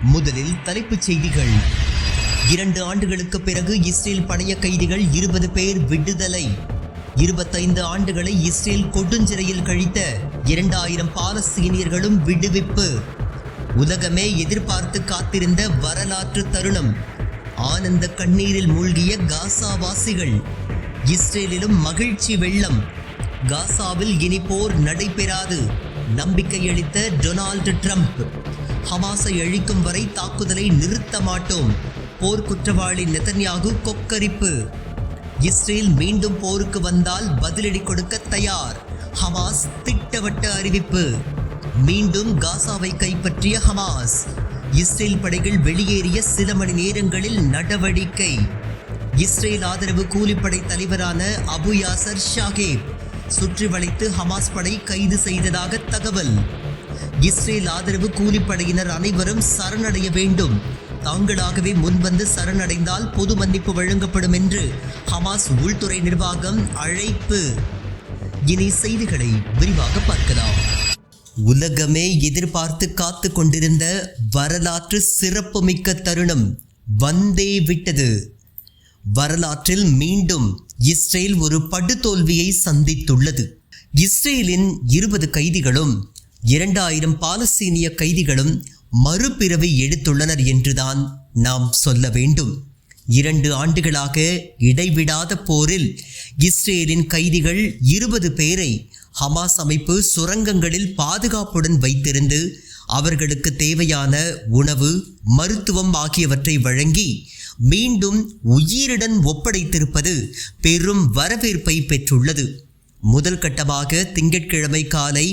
முதலில் தலைப்புச் செய்திகள். இரண்டு ஆண்டுகளுக்கு பிறகு இஸ்ரேல் பணைய கைதிகள் இருபது பேர் விடுதலை. இருபத்தைந்து ஆண்டுகளை இஸ்ரேல் கொடுஞ்சிறையில் கழித்த இரண்டாயிரம் பாலஸ்தீனியர்களும் விடுவிப்பு. உலகமே எதிர்பார்த்து காத்திருந்த வரலாற்று தருணம். ஆனந்த கண்ணீரில் மூழ்கிய காசாவாசிகள். இஸ்ரேலிலும் மகிழ்ச்சி வெள்ளம். காசாவில் இனி போர் நடைபெறாது. நம்பிக்கையளித்த டொனால்டு ட்ரம்ப். ஹமாஸை அழிக்கும் வரை தாக்குதலை நிறுத்த மாட்டோம். போர் குற்றவாளி நெதன்யாகு கொக்கரிப்பு. இஸ்ரேல் மீண்டும் போருக்கு வந்தால் பதிலடி கொடுக்க தயார். ஹமாஸ் திட்டவட்ட அறிவிப்பு. மீண்டும் காசாவை கைப்பற்றிய ஹமாஸ். இஸ்ரேல் படைகள் வெளியேறிய சில மணி நேரங்களில் நடவடிக்கை. இஸ்ரேல் ஆதரவு கூலிப்படை தலைவரான அபு யாசர் ஷாகேப் சுற்றி வளைத்து ஹமாஸ் படை கைது செய்ததாக தகவல். இஸ்ரேல் ஆதரவு கூலிப்படையினர் அனைவரும் சரணடைய வேண்டும். தாங்களாகவே முன்வந்து சரணடைந்தால் பொது மன்னிப்பு வழங்கப்படும் என்று ஹமாஸ் உள்துறை நிர்வாகம் அழைப்பு. இனி செய்திகளை விரிவாக பார்க்கலாம். உலகமே எதிர்பார்த்து காத்து கொண்டிருந்த வரலாற்று சிறப்புமிக்க தருணம் வந்தே விட்டது. வரலாற்றில் மீண்டும் இஸ்ரேல் ஒரு படுதோல்வியை சந்தித்துள்ளது. இஸ்ரேலின் இருபது கைதிகளும் இரண்டாயிரம் பாலஸ்தீனிய கைதிகளும் மறுபிறவி எடுத்துள்ளனர் என்றுதான் நாம் சொல்ல வேண்டும். இரண்டு ஆண்டுகளாக இடைவிடாத போரில் இஸ்ரேலின் கைதிகள் இருபது பேரை ஹமாஸ் அமைப்பு சுரங்கங்களில் பாதுகாப்புடன் வைத்திருந்து அவர்களுக்கு தேவையான உணவு மருத்துவம் ஆகியவற்றை வழங்கி மீண்டும் உயிருடன் ஒப்படைத்திருப்பது பெரும் வரவேற்பை பெற்றுள்ளது. முதல் கட்டமாக திங்கட்கிழமை காலை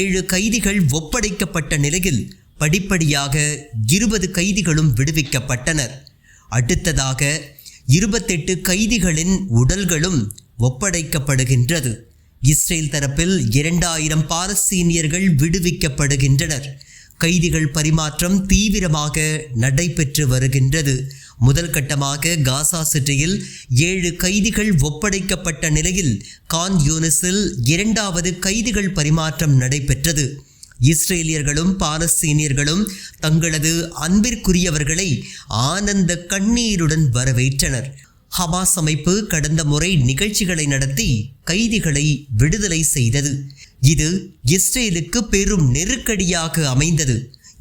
ஏழு கைதிகள் ஒப்படைக்கப்பட்ட நிலையில் படிப்படியாக இருபது கைதிகளும் விடுவிக்கப்பட்டனர். அடுத்ததாக இருபத்தெட்டு கைதிகளின் உடல்களும் ஒப்படைக்கப்படுகின்றது. இஸ்ரேல் தரப்பில் இரண்டாயிரம் பாலஸ்தீனியர்கள் விடுவிக்கப்படுகின்றனர். கைதிகள் பரிமாற்றம் தீவிரமாக நடைபெற்று வருகின்றது. முதல் கட்டமாக காசா சிட்டியில் ஏழு கைதிகள் ஒப்படைக்கப்பட்ட நிலையில் கான் யூனிஸில் இரண்டாவது கைதிகள் பரிமாற்றம் நடைபெற்றது. இஸ்ரேலியர்களும் பாலஸ்தீனியர்களும் தங்களது அன்பிற்குரியவர்களை ஆனந்த கண்ணீருடன் வரவேற்றனர். ஹமாஸ் அமைப்பு கடந்த முறை நிகழ்ச்சிகளை நடத்தி கைதிகளை விடுதலை செய்தது. இது இஸ்ரேலுக்கு பெரும் நெருக்கடியாக அமைந்தது.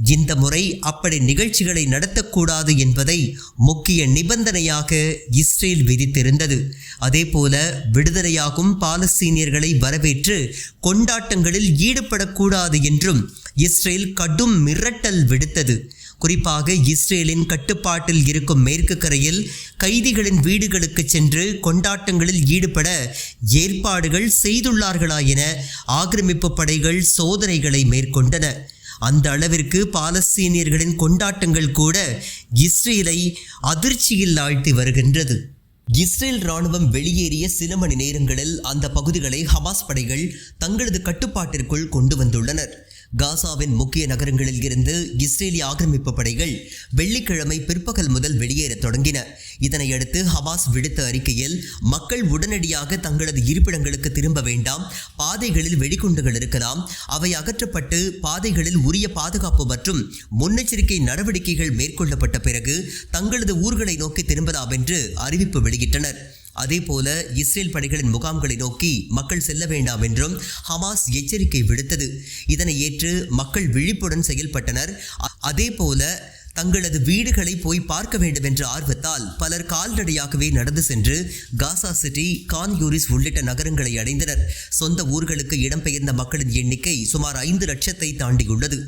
இந்த முறை அப்படி நிகழ்ச்சிகளை நடத்தக்கூடாது என்பதை முக்கிய நிபந்தனையாக இஸ்ரேல் விதித்திருந்தது. அதேபோல விடுதலையாகும் பாலஸ்தீனியர்களை வரவேற்று கொண்டாட்டங்களில் ஈடுபடக்கூடாது என்றும் இஸ்ரேல் கடும் மிரட்டல் விடுத்தது. குறிப்பாக இஸ்ரேலின் கட்டுப்பாட்டில் இருக்கும் மேற்கு கரையில் கைதிகளின் வீடுகளுக்கு சென்று கொண்டாட்டங்களில் ஈடுபட ஏற்பாடுகள் செய்துள்ளார்களா என ஆக்கிரமிப்பு படைகள் சோதனைகளை மேற்கொண்டன. அந்த அளவிற்கு பாலஸ்தீனியர்களின் கொண்டாட்டங்கள் கூட இஸ்ரேலை அதிர்ச்சியில் ஆழ்த்தி வருகின்றது. இஸ்ரேல் ராணுவம் வெளியேறிய சில மணி நேரங்களில் அந்த பகுதிகளை ஹமாஸ் படைகள் தங்களது கட்டுப்பாட்டிற்குள் கொண்டு வந்துள்ளனர். காசாவின் முக்கிய நகரங்களில் இருந்து இஸ்ரேலிய ஆக்கிரமிப்பு படைகள் வெள்ளிக்கிழமை பிற்பகல் முதல் வெளியேறத் தொடங்கின. இதனையடுத்து ஹமாஸ் விடுத்த அறிக்கையில் மக்கள் உடனடியாக தங்களது இருப்பிடங்களுக்கு திரும்ப வேண்டாம் பாதைகளில் வெடிகுண்டுகள் இருக்கலாம் அவை அகற்றப்பட்டு பாதைகளில் உரிய பாதுகாப்பு மற்றும் முன்னெச்சரிக்கை நடவடிக்கைகள் மேற்கொள்ளப்பட்ட பிறகு தங்களது ஊர்களை நோக்கி திரும்பலாம் என்று அறிவிப்பு வெளியிட்டனர். அதேபோல இஸ்ரேல் படைகளின் முகாம்களை நோக்கி மக்கள் செல்ல வேண்டாம் என்றும் ஹமாஸ் எச்சரிக்கை விடுத்தது. இதனை ஏற்று மக்கள் விழிப்புடன் செயல்பட்டனர். அ- அதேபோல தங்களது வீடுகளை போய் பார்க்க வேண்டும் என்ற ஆர்வத்தால் பலர் கால்நடையாகவே நடந்து சென்று காசா சிட்டி கான் யூரிஸ் உள்ளிட்ட நகரங்களை அடைந்தனர். சொந்த ஊர்களுக்கு இடம்பெயர்ந்த மக்களின் எண்ணிக்கை சுமார் ஐந்து லட்சத்தை தாண்டியுள்ளது.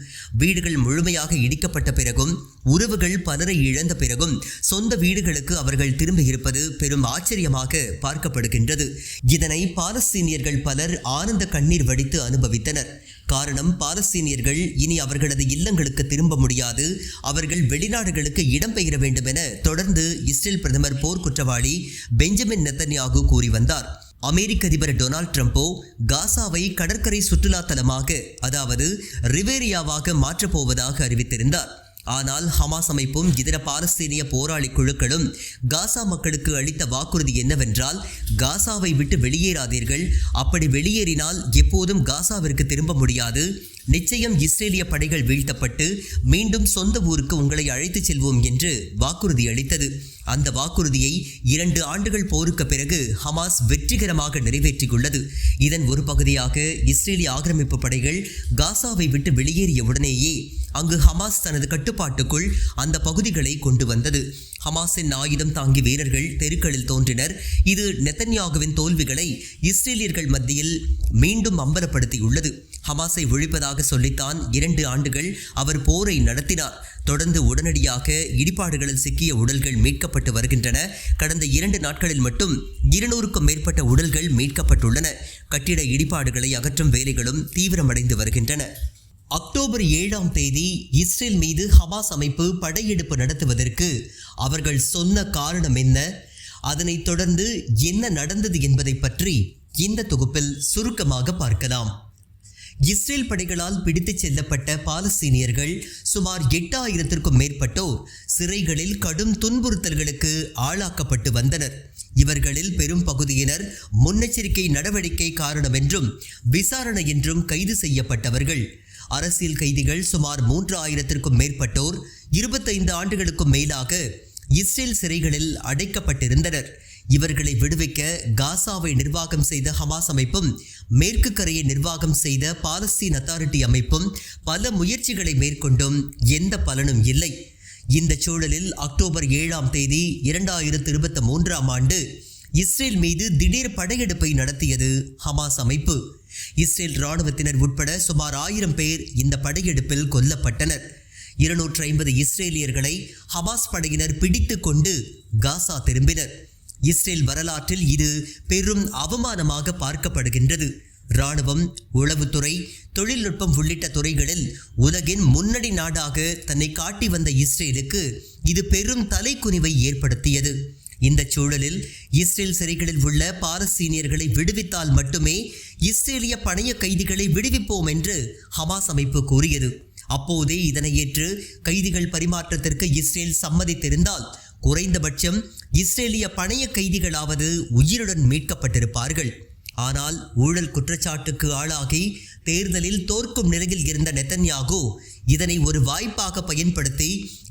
வீடுகள் முழுமையாக இடிக்கப்பட்ட பிறகும் உறவுகள் பலரை இழந்த பிறகும் சொந்த வீடுகளுக்கு அவர்கள் திரும்பி இருப்பது பெரும் ஆச்சரியமாக பார்க்கப்படுகின்றது. இதனை பாலஸ்தீனியர்கள் பலர் ஆனந்த கண்ணீர் வடித்து அனுபவித்தனர். காரணம் பாலஸ்தீனியர்கள் இனி அவர்களது இல்லங்களுக்கு திரும்ப முடியாது. அவர்கள் வெளிநாடுகளுக்கு இடம்பெயர வேண்டும் என தொடர்ந்து இஸ்ரேல் பிரதமர் போர்க்குற்றவாளி பெஞ்சமின் நெத்தன்யாகு கூறி வந்தார். அமெரிக்க அதிபர் டொனால்ட் ட்ரம்போ காசாவை கடற்கரை சுற்றுலா தலமாக அதாவது ரிவேரியாவாக மாற்றப் போவதாக அறிவித்திருந்தார். ஆனால் ஹமாஸ் அமைப்பும் இதர பாலஸ்தீனிய போராளி குழுக்களும் காசா மக்களுக்கு அளித்த வாக்குறுதி என்னவென்றால் காசாவை விட்டு வெளியேறாதீர்கள். அப்படி வெளியேறினால் எப்போதும் காசாவிற்கு திரும்ப முடியாது. நிச்சயம் இஸ்ரேலிய படைகள் வீழ்த்தப்பட்டு மீண்டும் சொந்த ஊருக்கு உங்களை அழைத்துச் செல்வோம் என்று வாக்குறுதி அளித்தது. அந்த வாக்குறுதியை இரண்டு ஆண்டுகள் போருக்கு பிறகு ஹமாஸ் வெற்றிகரமாக நிறைவேற்றியுள்ளது இதன் ஒரு பகுதியாக இஸ்ரேலிய ஆக்கிரமிப்பு படைகள் காசாவை விட்டு வெளியேறிய உடனேயே அங்கு ஹமாஸ் தனது கட்டுப்பாட்டுக்குள் அந்த பகுதிகளை கொண்டு வந்தது. ஹமாஸின் ஆயுதம் தாங்கி வீரர்கள் தெருக்களில் தோன்றினர். இது நெத்தன்யாகுவின் தோல்விகளை இஸ்ரேலியர்கள் மத்தியில் மீண்டும் அம்பலப்படுத்தியுள்ளது. ஹமாஸை ஒழிப்பதாக சொல்லித்தான் இரண்டு ஆண்டுகள் அவர் போரை நடத்தினார். தொடர்ந்து உடனடியாக இடிபாடுகளில் சிக்கிய உடல்கள் மீட்கப்பட்டு வருகின்றன. கடந்த இரண்டு நாட்களில் மட்டும் இருநூறுக்கும் மேற்பட்ட உடல்கள் மீட்கப்பட்டுள்ளன. கட்டிட இடிபாடுகளை அகற்றும் வேலைகளும் தீவிரமடைந்து வருகின்றன. அக்டோபர் ஏழாம் தேதி இஸ்ரேல் மீது ஹமாஸ் அமைப்பு படையெடுப்பு நடத்துவதற்கு அவர்கள் சொன்ன காரணம் என்ன? அதனைத் தொடர்ந்து என்ன நடந்தது என்பதை பற்றி இந்த தொகுப்பில் சுருக்கமாக பார்க்கலாம். இஸ்ரேல் படைகளால் பிடித்துச் செல்லப்பட்ட பாலஸ்தீனியர்கள் சுமார் எட்டாயிரத்திற்கும் மேற்பட்டோர் சிறைகளில் கடும் துன்புறுத்தல்களுக்கு ஆளாக்கப்பட்டு வந்தனர். இவர்களில் பெரும் பகுதியினர் முன்னெச்சரிக்கை நடவடிக்கை காரணம் என்றும் விசாரணை என்றும் கைது செய்யப்பட்டவர்கள். அரசியல் கைதிகள் சுமார் மூன்று ஆயிரத்திற்கும் மேற்பட்டோர் இருபத்தைந்து ஆண்டுகளுக்கும் மேலாக இஸ்ரேல் சிறைகளில் அடைக்கப்பட்டிருந்தனர். இவர்களை விடுவிக்க காசாவை நிர்வாகம் செய்த ஹமாஸ் அமைப்பும் மேற்கு கரையை நிர்வாகம் செய்த பாலஸ்தீன் அத்தாரிட்டி அமைப்பும் பல முயற்சிகளை மேற்கொண்டும் எந்த பலனும் இல்லை. இந்த சூழலில் அக்டோபர் ஏழாம் தேதி இரண்டாயிரத்து இருபத்தி மூன்றாம் ஆண்டு இஸ்ரேல் மீது திடீர் படையெடுப்பை நடத்தியது ஹமாஸ் அமைப்பு. இஸ்ரேல் இராணுவத்தினர் உட்பட சுமார் ஆயிரம் பேர் இந்த படையெடுப்பில் கொல்லப்பட்டனர். இருநூற்று ஐம்பது இஸ்ரேலியர்களை ஹமாஸ் படையினர் பிடித்து கொண்டு காசா திரும்பினர். இஸ்ரேல் வரலாற்றில் இது பெரும் அவமானமாக பார்க்கப்படுகின்றது. இராணுவம் உளவுத்துறை தொழில்நுட்பம் உள்ளிட்ட துறைகளில் உலகின் முன்னணி நாடாக தன்னை காட்டி வந்த இஸ்ரேலுக்கு இது பெரும் தலைக்குனிவை ஏற்படுத்தியது. இந்த சூழலில் இஸ்ரேல் சிறைகளில் உள்ள பாலஸ்தீனியர்களை விடுவித்தால் மட்டுமே இஸ்ரேலிய பணைய கைதிகளை விடுவிப்போம் என்று ஹமாஸ் அமைப்பு கூறியது. அப்போதே இதனை ஏற்று கைதிகள் பரிமாற்றத்திற்கு இஸ்ரேல் சம்மதித்திருந்தால் குறைந்தபட்சம் இஸ்ரேலிய பணைய கைதிகளாவது உயிருடன் மீட்கப்பட்டிருப்பார்கள். ஆனால் ஊழல் குற்றச்சாட்டுக்கு ஆளாகி தேர்தலில் தோற்கும் நிலையில் இருந்த நெத்தன்யாகு இதனை ஒரு வாய்ப்பாக பயன்படுத்தி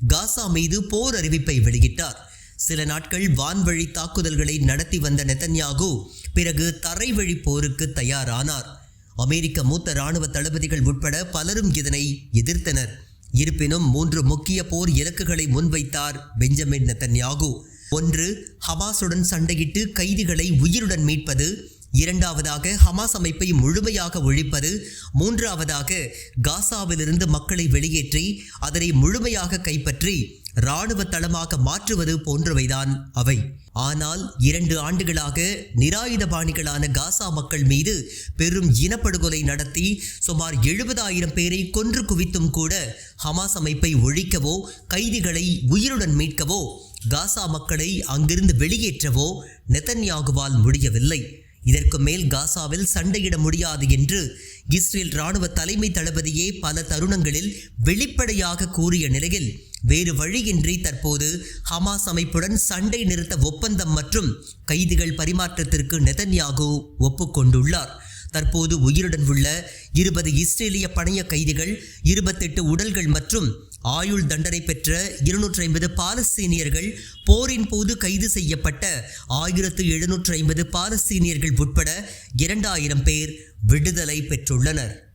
காசா மீது போர் அறிவிப்பை வெளியிட்டார். சில நாட்கள் வான்வழி தாக்குதல்களை நடத்தி வந்த நெத்தன்யாகு பிறகு தரைவழி போருக்கு தயாரானார். அமெரிக்க மூத்த இராணுவ தளபதிகள் உட்பட பலரும் இதனை எதிர்த்தனர். இருப்பினும் மூன்று முக்கிய போர் இலக்குகளை முன்வைத்தார் பெஞ்சமின் நெத்தன்யாகு. ஒன்று ஹமாஸுடன் சண்டையிட்டு கைதிகளை உயிருடன் மீட்பது. இரண்டாவதாக ஹமாஸ் அமைப்பை முழுமையாக ஒழிப்பது. மூன்றாவதாக காசாவிலிருந்து மக்களை வெளியேற்றி அதனை முழுமையாக கைப்பற்றி இராணுவ தளமாக மாற்றுவது போன்றவைதான் அவை. ஆனால் இரண்டு ஆண்டுகளாக நிராயுதபாணிகளான காசா மக்கள் மீது பெரும் இனப்படுகொலை நடத்தி சுமார் எழுபதாயிரம் பேரை கொன்று குவித்தும் கூட ஹமாஸ் அமைப்பை ஒழிக்கவோ கைதிகளை உயிருடன் மீட்கவோ காசா மக்களை அங்கிருந்து வெளியேற்றவோ நெதன்யாகுவால் முடியவில்லை. இதற்கு மேல் காசாவில் சண்டையிட முடியாது என்று இஸ்ரேல் இராணுவ தலைமை தளபதியே பல தருணங்களில் வெளிப்படையாக கூறிய நிலையில் வேறு வழியின்றி தற்போது ஹமாஸ் அமைப்புடன் சண்டை நிறுத்த ஒப்பந்தம் மற்றும் கைதிகள் பரிமாற்றத்திற்கு நெதன்யாகு ஒப்புக்கொண்டுள்ளார். தற்போது உயிருடன் உள்ள இருபது இஸ்ரேலிய பணைய கைதிகள் இருபத்தெட்டு உடல்கள் மற்றும் ஆயுள் தண்டனை பெற்ற இருநூற்றி ஐம்பது பாலஸ்தீனியர்கள் போரின் போது கைது செய்யப்பட்ட ஆயிரத்து எழுநூற்று ஐம்பது பாலஸ்தீனியர்கள் உட்பட இரண்டாயிரம் பேர் விடுதலை பெற்றுள்ளனர்.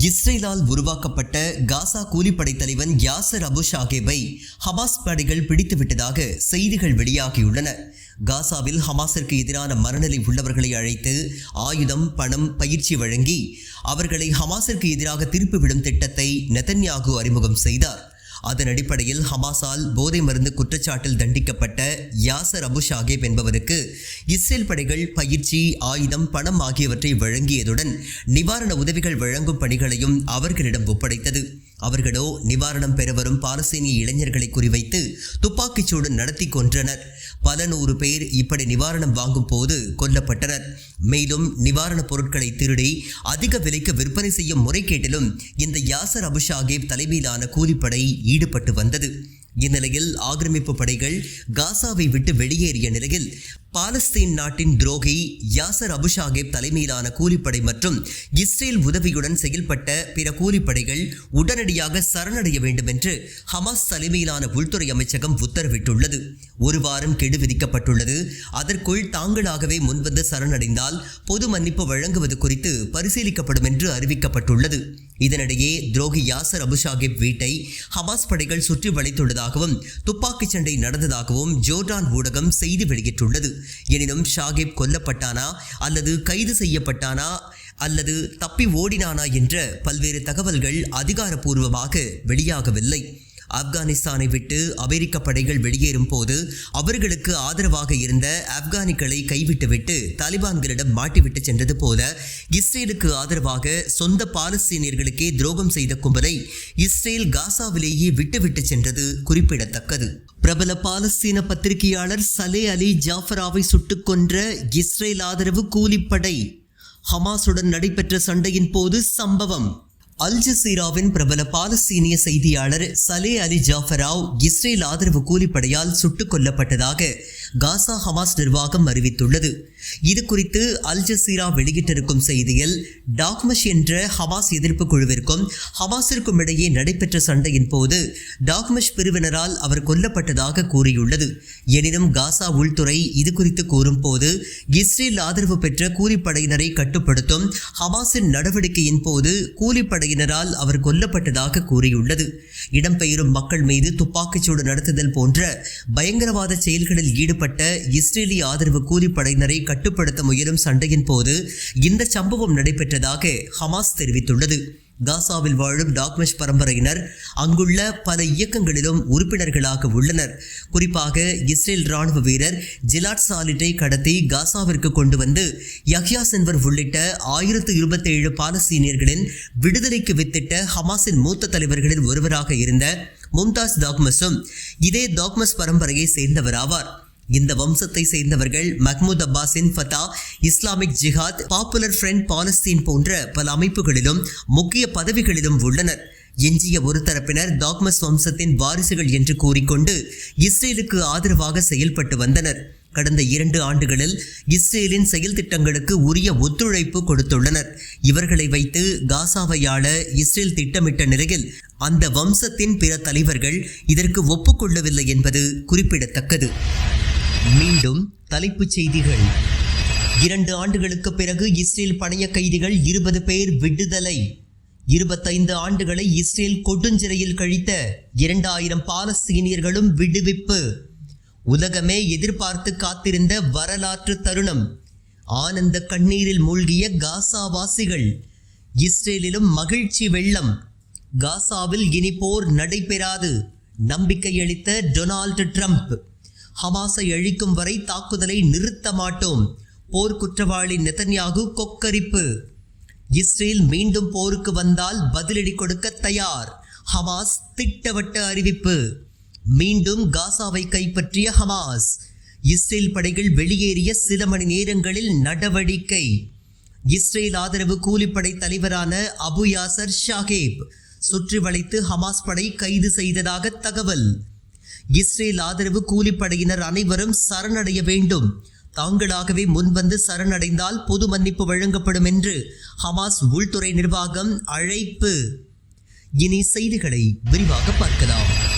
இஸ்ரேலால் உருவாக்கப்பட்ட காசா கூலிப்படை தலைவன் யாசர் அபு ஷாகேபை ஹமாஸ் படைகள் பிடித்துவிட்டதாக செய்திகள் வெளியாகியுள்ளன. காசாவில் ஹமாஸிற்கு எதிரான மனநிலை உள்ளவர்களை அழைத்து ஆயுதம் பணம் பயிற்சி வழங்கி அவர்களை ஹமாஸிற்கு எதிராக திருப்பிவிடும் திட்டத்தை நெதன்யாகு அறிமுகம் செய்தார். அதன் அடிப்படையில் ஹமாஸால் போதை மருந்து குற்றச்சாட்டில் தண்டிக்கப்பட்ட யாசர் அபு ஷாகேப் என்பவருக்கு இஸ்ரேல் படைகள் பயிற்சி ஆயுதம் பணம் ஆகியவற்றை வழங்கியதுடன் நிவாரண உதவிகள் வழங்கும் பணிகளையும் அவர்களிடம் ஒப்படைத்தது. அவர்களோ நிவாரணம் பெற வரும் பாலஸ்தீனிய இளைஞர்களை குறிவைத்து துப்பாக்கிச்சூடு நடத்தி கொன்றனர். பல நூறு பேர் இப்படி நிவாரணம் வாங்கும் போது கொல்லப்பட்டனர். மேலும் நிவாரணப் பொருட்களை திருடி அதிக விலைக்கு விற்பனை செய்யும் முறைகேட்டிலும் இந்த யாசர் அபு ஷாகேப் தலைமையிலான கூலிப்படை ஈடுபட்டு வந்தது. இந்நிலையில் ஆக்கிரமிப்பு படைகள் காசாவை விட்டு வெளியேறிய நிலையில் பாலஸ்தீன் நாட்டின் துரோகி யாசர் அபுஷாகேப் தலைமையிலான கூலிப்படை மற்றும் இஸ்ரேல் உதவியுடன் செயல்பட்ட பிற கூலிப்படைகள் உடனடியாக சரணடைய வேண்டும் என்று ஹமாஸ் தலைமையிலான உள்துறை அமைச்சகம் உத்தரவிட்டுள்ளது. ஒரு வாரம் கெடு விதிக்கப்பட்டுள்ளது. அதற்குள் தாங்களாகவே முன்வந்து சரணடைந்தால் பொது மன்னிப்பு வழங்குவது குறித்து பரிசீலிக்கப்படும் என்று அறிவிக்கப்பட்டுள்ளது. இதனிடையே துரோகி யாசர் அபுஷாகிப் வீட்டை ஹமாஸ் படைகள் சுற்றி வளைத்துள்ளதாகவும் துப்பாக்கிச் சண்டை நடந்ததாகவும் ஜோர்டான் ஊடகம் செய்தி வெளியிட்டுள்ளது. எனினும் ஷாகிப் கொல்லப்பட்டானா? அல்லது கைது செய்யப்பட்டானா? அல்லது தப்பி ஓடினானா? என்ற பல்வேறு தகவல்கள் அதிகாரப்பூர்வமாக வெளியாகவில்லை. ஆப்கானிஸ்தானை விட்டு அமெரிக்க படைகள் வெளியேறும் போது அவர்களுக்கு ஆதரவாக இருந்த ஆப்கானிகளை கைவிட்டுவிட்டு தாலிபான்களிடம் மாட்டிவிட்டு சென்றது போல இஸ்ரேலுக்கு ஆதரவாக சொந்த பாலஸ்தீனியர்களுக்கே துரோகம் செய்த கும்பலை இஸ்ரேல் காசாவிலேயே விட்டுவிட்டு சென்றது குறிப்பிடத்தக்கது. பிரபல பாலஸ்தீன பத்திரிகையாளர் சலே அலி ஜாஃபராவை சுட்டுக் கொன்ற இஸ்ரேல் ஆதரவு கூலிப்படை ஹமாஸுடன் நடைபெற்ற சண்டையின் போது சம்பவம் அல் ஜசீராவின் பிரபல பாலஸ்தீனிய செய்தியாளர் சலே அலி ஜாஃபராவ் இஸ்ரேல் ஆதரவு கூலிப்படையால் சுட்டுக் கொல்லப்பட்டதாக காசா ஹமாஸ் நிர்வாகம் அறிவித்துள்ளது. இது குறித்து அல் ஜசீரா வெளியிட்டிருக்கும் செய்தியில் டாக்மஷ் என்ற ஹவாஸ் எதிர்ப்பு குழுவிற்கும் ஹவாஸிற்கும் இடையே நடைபெற்ற சண்டையின் போது டாக்மஷ் பிரிவினரால் அவர் கொல்லப்பட்டதாக கூறியுள்ளது. எனினும் காசா உள்துறை இது குறித்து கூறும்போது இஸ்ரேல் ஆதரவு பெற்ற கூலிப்படையினரை கட்டுப்படுத்தும் ஹமாஸின் நடவடிக்கையின் போது கூலிப்படையினரால் அவர் கொல்லப்பட்டதாக கூறியுள்ளது. இடம்பெயரும் மக்கள் மீது துப்பாக்கிச்சூடு நடத்துதல் போன்ற பயங்கரவாத செயல்களில் ஈடுபட்ட இஸ்ரேலிய ஆதரவு கூலிப்படையினரை கட்டுப்படுத்த முயலும் சண்டையின் போது இந்த சம்பவம் நடைபெற்றதாக ஹமாஸ் தெரிவித்துள்ளது. காசாவில் வாழும் டாக்மெஷ் பரம்பரையினர் அங்குள்ள பல இயக்கங்களிலும் உறுப்பினர்களாக உள்ளனர். குறிப்பாக இஸ்ரேல் ராணுவ வீரர் ஜிலாட் சாலிட்டை கடத்தி காசாவிற்கு கொண்டு வந்து யஹ்யா சென்வர் உள்ளிட்ட ஆயிரத்து இருபத்தேழு பாலஸ்தீனியர்களின் விடுதலைக்கு வித்திட்ட ஹமாஸின் மூத்த தலைவர்களில் ஒருவராக இருந்த மும்தாஸ் டாக்மஸும் இதே டாக்மஸ் பரம்பரையை சேர்ந்தவராவார். இந்த வம்சத்தை சேர்ந்தவர்கள் Mahmoud அப்பாஸின் Fatah Islamic Jihad popular front Palestine போன்ற பல அமைப்புகளிலும் முக்கிய பதவிகளிலும் உள்ளனர். எஞ்சிய ஒரு தரப்பினர் டாக்மஸ் வம்சத்தின் வாரிசுகள் என்று கூறிக்கொண்டு இஸ்ரேலுக்கு ஆதரவாக செயல்பட்டு வந்தனர். கடந்த இரண்டு ஆண்டுகளில் இஸ்ரேலின் செயல் திட்டங்களுக்கு உரிய ஒத்துழைப்பு கொடுத்துள்ளனர். இவர்களை வைத்து காசாவை ஆள இஸ்ரேல் திட்டமிட்ட நிலையில் அந்த வம்சத்தின் பிற தலைவர்கள் இதற்கு ஒப்புக்கொள்ளவில்லை என்பது குறிப்பிடத்தக்கது. மீண்டும் தலைப்புச் செய்திகள். இரண்டு ஆண்டுகளுக்கு பிறகு இஸ்ரேல் பணைய கைதிகள் இருபது பேர் விடுதலை. இருபத்தைந்து ஆண்டுகளை இஸ்ரேல் கொடுஞ்சிறையில் கழித்த இரண்டாயிரம் பாலஸ்தீனியர்களும் விடுவிப்பு. உலகமே எதிர்பார்த்து காத்திருந்த வரலாற்று தருணம். ஆனந்த கண்ணீரில் மூழ்கிய காசாவாசிகள். இஸ்ரேலிலும் மகிழ்ச்சி வெள்ளம். காசாவில் இனி போர் நடைபெறாது. நம்பிக்கையளித்த டொனால்டு ட்ரம்ப். ஹமாஸை அழிக்கும் வரை தாக்குதலை நிறுத்த மாட்டோம். போர் குற்றவாளி நெதன்யாகு கொக்கரிப்பு. இஸ்ரேல் மீண்டும் போருக்கு வந்தால் பதிலடி கொடுக்க தயார். ஹமாஸ் திட்டவட்ட அறிவிப்பு. மீண்டும் காசாவை கைப்பற்றிய ஹமாஸ். இஸ்ரேல் படைகள் வெளியேறிய சில மணி நேரங்களில் நடவடிக்கை. இஸ்ரேல் ஆதரவு கூலிப்படை தலைவரான அபு யாசர் ஷாகேப். சுற்றி வளைத்து ஹமாஸ் படை கைது செய்ததாக தகவல். இஸ்ரேல் ஆதரவு கூலிப்படையினர் அனைவரும் சரணடைய வேண்டும். தாங்களாகவே முன்வந்து சரணடைந்தால் பொது மன்னிப்பு வழங்கப்படும் என்று ஹமாஸ் உள்துறை நிர்வாகம் அழைப்பு. இனி செய்திகளை விரிவாக பார்க்கலாம்.